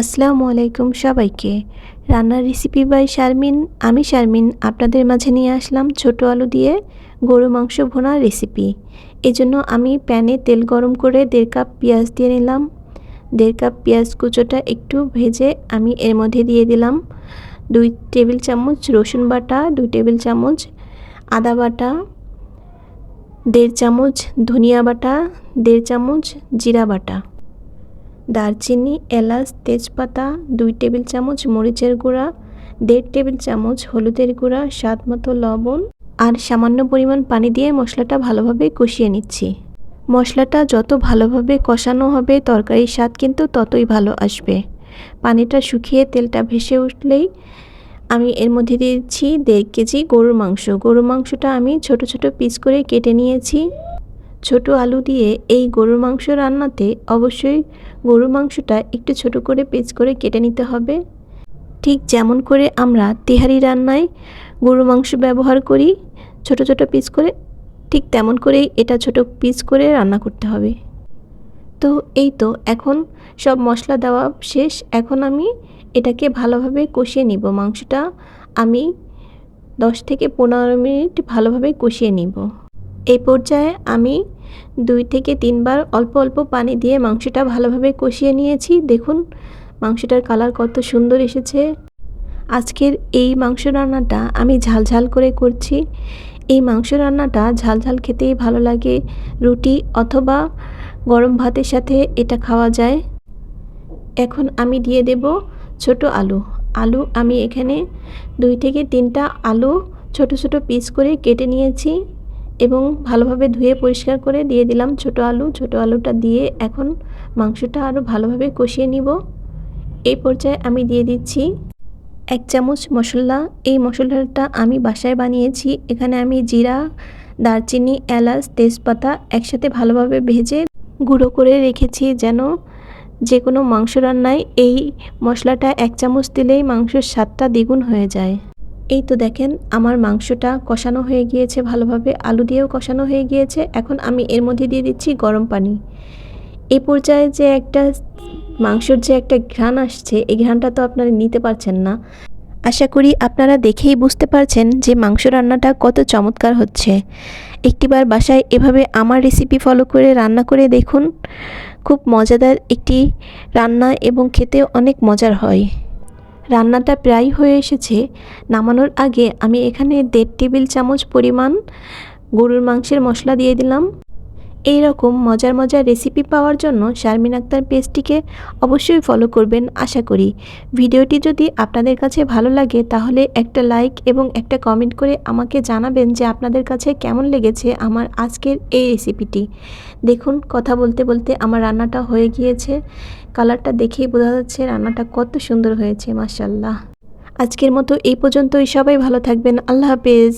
আসসালামু আলাইকুম সবাইকে। রান্নার রেসিপি বাই শারমিন। আমি শারমিন, আপনাদের মাঝে নিয়ে আসলাম ছোট আলু দিয়ে গরু মাংস ভোনার রেসিপি এজন্য আমি প্যানে তেল গরম করে দেড় কাপ পেঁয়াজ দিয়ে নিলাম। দেড় কাপ পেঁয়াজ কুচোটা একটু ভেজে আমি এর মধ্যে দিয়ে দিলাম। দুই টেবিল চামচ রসুন বাটা, দুই টেবিল চামচ আদা বাটা, দেড় চামচ ধনিয়া বাটা, দেড় চামচ জিরা বাটা। দারচিনি, এলাচ, তেজপাতা, দুই টেবিল চামচ মরিচের গুঁড়া, দেড় টেবিল চামচ হলুদের গুঁড়া, স্বাদ মতো লবণ আর সামান্য পরিমাণ পানি দিয়ে মশলাটা ভালোভাবে কষিয়ে নিচ্ছি। মশলাটা যত ভালোভাবে কষানো হবে, তরকারির স্বাদ কিন্তু ততই ভালো আসবে। পানিটা শুকিয়ে তেলটা ভেসে উঠলেই আমি এর মধ্যে দিয়েছি দেড় কেজি গরুর মাংস। গরুর মাংসটা আমি ছোট ছোট পিস করে কেটে নিয়েছি। ছোট আলু দিয়ে এই গরুর মাংস রান্নাতে অবশ্যই গরুর মাংসটা একটু ছোট করে পিস করে কেটে নিতে হবে। ঠিক যেমন করে আমরা তেহারি রান্নায় গরুর মাংস ব্যবহার করি, ছোট ছোট পিস করে, ঠিক তেমন করেই এটা ছোট পিস করে রান্না করতে হবে। তো এই তো এখন সব মশলা দেওয়া শেষ। এখন আমি এটাকে ভালোভাবে কষিয়ে নিব। মাংসটা আমি দশ থেকে পনেরো মিনিট ভালোভাবে কষিয়ে নিব। এই পর্যায়ে আমি দুই থেকে তিনবার অল্প অল্প পানি দিয়ে মাংসটা ভালোভাবে কষিয়ে নিয়েছি। দেখুন, মাংসটার কালার কত সুন্দর এসেছে। আজকের এই মাংস রান্নাটা আমি ঝাল ঝাল করে করছি। এই মাংস রান্নাটা ঝাল ঝাল খেতেই ভালো লাগে। রুটি অথবা গরম ভাতের সাথে এটা খাওয়া যায়। এখন আমি দিয়ে দেব ছোট আলু। আলু আমি এখানে দুই থেকে তিনটা আলু ছোট ছোট পিস করে কেটে নিয়েছি। এবং ভালোভাবে ধুয়ে পরিষ্কার করে দিয়ে দিলাম ছোট আলু। ছোট আলুটা দিয়ে এখন মাংসটা আরও ভালোভাবে কষিয়ে নিব। এই পর্যায়ে আমি দিয়ে দিচ্ছি এক চামচ মশলা। এই মশলাটা আমি বাসায় বানিয়েছি। এখানে আমি জিরা, দারচিনি, এলাচ, তেজপাতা একসাথে ভালোভাবে ভেজে গুঁড়ো করে রেখেছি যেন যে কোনো মাংস রান্নায় এই মশলাটা এক চামচ দিলেই মাংসের স্বাদটা দ্বিগুণ হয়ে যায়। এই তো দেখেন, আমার মাংসটা কষানো হয়ে গিয়েছে ভালোভাবে, আলু দিয়েও কষানো হয়ে গিয়েছে, এখন আমি এর মধ্যে দিয়ে দিচ্ছি গরম পানি। এই পর্যায়ে যে একটা মাংসর যে একটা ঘ্রাণ আসছে, এই ঘ্রাণটা তো আপনারা নিতে পারছেন না। আশা করি আপনারা দেখেই বুঝতে পারছেন যে মাংস রান্নাটা কত চমৎকার হচ্ছে। একটিবার বাসায় এভাবে আমার রেসিপি ফলো করে রান্না করে দেখুন, খুব মজাদার একটি রান্না এবং খেতে অনেক মজার হয়। রান্নাটা প্রায় হয়ে এসেছে। নামানোর আগে আমি এখানে দেড় টেবিল চামচ পরিমাণ গরুর মাংসের মশলা দিয়ে দিলাম। এই রকম মজার মজার রেসিপি পাওয়ার জন্য শারমিন আক্তার পেজটিকে অবশ্যই ফলো করবেন, আশা করি। ভিডিওটি যদি আপনাদের কাছে ভালো লাগে, তাহলে একটা লাইক এবং একটা কমেন্ট করে আমাকে জানাবেন যে আপনাদের কাছে কেমন লেগেছে আমার আজকের এই রেসিপিটি দেখুন, কথা বলতে বলতে আমার রান্নাটা হয়ে গিয়েছে। কালারটা দেখেই বোঝা যাচ্ছে রান্নাটা কত সুন্দর হয়েছে মাসাল্লাহ আজকের মতো এই পর্যন্তই। সবাই ভালো থাকবেন। আল্লাহ হাফেজ।